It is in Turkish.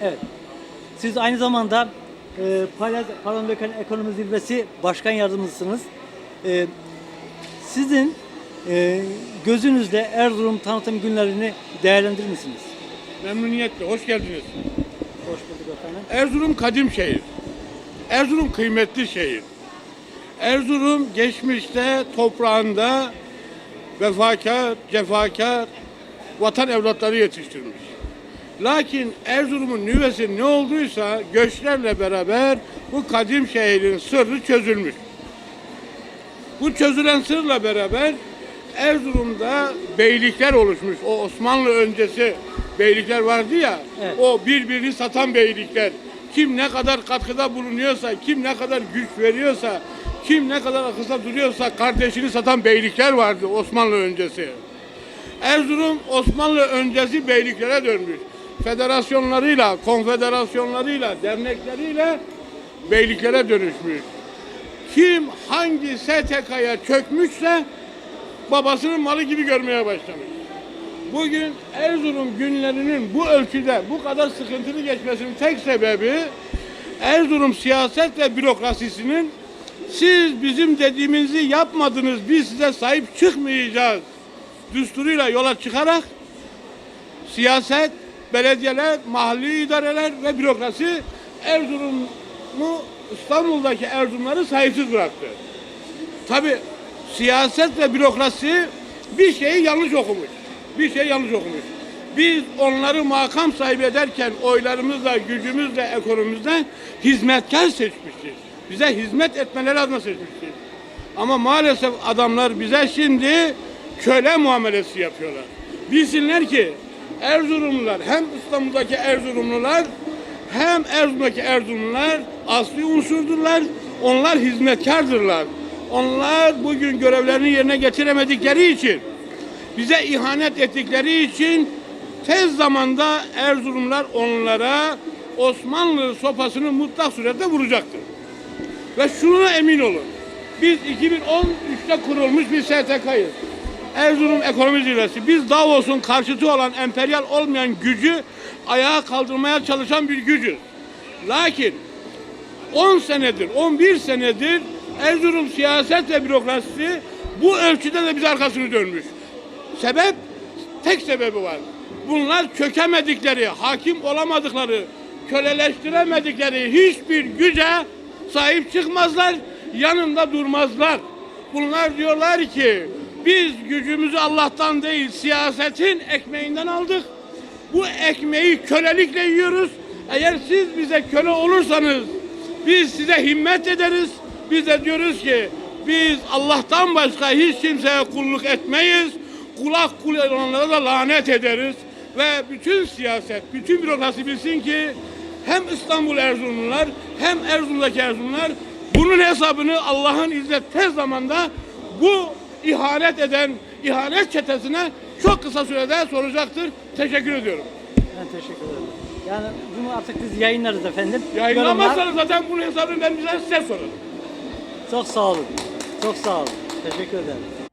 Evet. Siz aynı zamanda e, Pala- Parlamenter Ekonomi Zirvesi Başkan Yardımcısınız. E, sizin e, gözünüzle Erzurum tanıtım günlerini değerlendirir misiniz? Memnuniyetle, hoş geldiniz. Hoş bulduk efendim. Erzurum kadim şehir. Erzurum kıymetli şehir. Erzurum geçmişte toprağında vefakar, cefakar vatan evlatları yetiştirmiş. Lakin Erzurum'un nüvesi ne olduysa göçlerle beraber bu kadim şehrin sırrı çözülmüş. Bu çözülen sırla beraber Erzurum'da beylikler oluşmuş. O Osmanlı öncesi beylikler vardı ya. Evet. O birbirini satan beylikler. Kim ne kadar katkıda bulunuyorsa, kim ne kadar güç veriyorsa, kim ne kadar akılda duruyorsa kardeşini satan beylikler vardı Osmanlı öncesi. Erzurum Osmanlı öncesi beyliklere dönmüş. Federasyonlarıyla, konfederasyonlarıyla, dernekleriyle beyliklere dönüşmüş. Kim hangi STK'ya çökmüşse babasının malı gibi görmeye başlamış. Bugün Erzurum günlerinin bu ölçüde bu kadar sıkıntılı geçmesinin tek sebebi Erzurum siyaset ve bürokrasisinin siz bizim dediğimizi yapmadınız biz size sahip çıkmayacağız düsturuyla yola çıkarak siyaset, belediyeler, mahalli idareler ve bürokrasi Erzurum'u İstanbul'daki Erzurumları sahipsiz bıraktı. Tabi siyaset ve bürokrasi bir şeyi yanlış okumuş. Bir şey yanlış okumuş. Biz onları makam sahibi ederken oylarımızla, gücümüzle, ekonomimizle hizmetkar seçmişiz. Bize hizmet etmeleri adına seçmişiz. Ama maalesef adamlar bize şimdi köle muamelesi yapıyorlar. Bilsinler ki Erzurumlular hem İstanbul'daki Erzurumlular hem Erzurum'daki Erzurumlular asli unsurdurlar. Onlar hizmetkardırlar. Onlar bugün görevlerini yerine getiremedikleri için bize ihanet ettikleri için tez zamanda Erzurumlar onlara Osmanlı sopasını mutlak surette vuracaktır. Ve şuna emin olun. Biz 2013'te kurulmuş bir STK'yız. Erzurum Ekonomi Zirvesi. Biz Davos'un karşıtı olan emperyal olmayan gücü ayağa kaldırmaya çalışan bir gücüz. Lakin 10 senedir, 11 senedir Erzurum siyaset ve bürokrasisi bu ölçüde de bize arkasını dönmüş. Sebep? Tek sebebi var. Bunlar çökemedikleri, hakim olamadıkları, köleleştiremedikleri hiçbir güce sahip çıkmazlar, yanında durmazlar. Bunlar diyorlar ki biz gücümüzü Allah'tan değil siyasetin ekmeğinden aldık. Bu ekmeği kölelikle yiyoruz. Eğer siz bize köle olursanız biz size himmet ederiz. Biz de diyoruz ki biz Allah'tan başka hiç kimseye kulluk etmeyiz. Kulak kul olanlara da lanet ederiz. Ve bütün siyaset, bütün bürokrasi bilsin ki hem İstanbul Erzurumlular hem Erzurum'daki Erzurumlular bunun hesabını Allah'ın izniyle tez zamanda bu ihanet eden ihanet çetesine çok kısa sürede soracaktır. Teşekkür ediyorum. Ben teşekkür ederim. Yani bunu artık biz yayınlarız efendim. Yayınlamazsanız zaten bunun hesabını ben bize size sorarım. Çok sağ olun. Çok sağ olun. Teşekkür ederim.